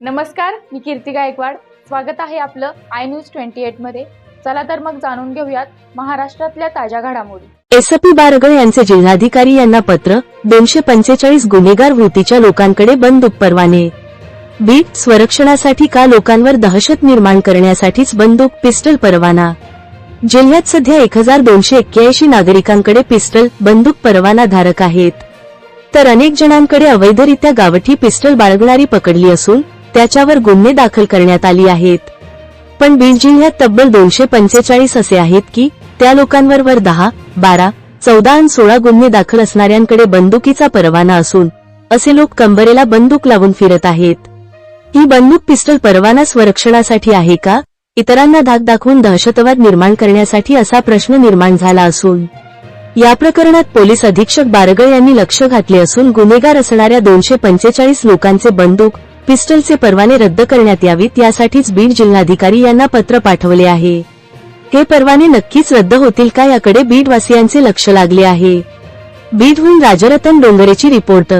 नमस्कार मी कीर्ती गायकवाड. स्वागत आहे आपलं आय न्यूज ट्वेंटी एटमध्ये. चला तर मग जाणून घेऊयात महाराष्ट्रातल्या ताज्या घडामोडी. एसपी बारगळ यांचे जिल्हाधिकारी यांना पत्र दोनशे पंचेचाळीस गुन्हेगार वृत्तीच्या लोकांकडे बंदूक परवाने बीट स्वरक्षणासाठी का लोकांवर दहशत निर्माण करण्यासाठीच बंदूक पिस्टल परवाना. जिल्ह्यात सध्या एक हजार दोनशे एक्क्याऐंशी नागरिकांकडे पिस्टल बंदूक परवाना धारक आहेत. तर अनेक जणांकडे अवैधरित्या गावठी पिस्टल बाळगणारी पकडली असून त्याच्यावर गुन्हे दाखल करण्यात आली आहेत. पण बीड जिल्ह्यात तब्बल दोनशे पंचेचाळीस असे आहेत की त्या लोकांवर वर दहा बारा चौदा आणि सोळा गुन्हे दाखल असणाऱ्यांकडे बंदुकीचा परवाना असून असे लोक कंबरेला बंदूक लावून फिरत आहेत. ही बंदूक पिस्टल परवाना स्वरक्षणासाठी आहे का? इतरांना धाक दाखवून दहशतवाद निर्माण करण्यासाठी असा प्रश्न निर्माण झाला असून या प्रकरणात पोलीस अधीक्षक बारगळ यांनी लक्ष घातले असून गुन्हेगार असणाऱ्या दोनशे पंचेचाळीस लोकांचे बंदूक पिस्टलचे परवाने रद्द करण्यात यावीत यासाठीच बीड जिल्हाधिकारी यांना पत्र पाठवले आहे. हे परवाने नक्कीच रद्द होतील का याकडे बीडवासियांचे लक्ष लागले आहे. बीडहून राजरतन डोंगरेची रिपोर्ट.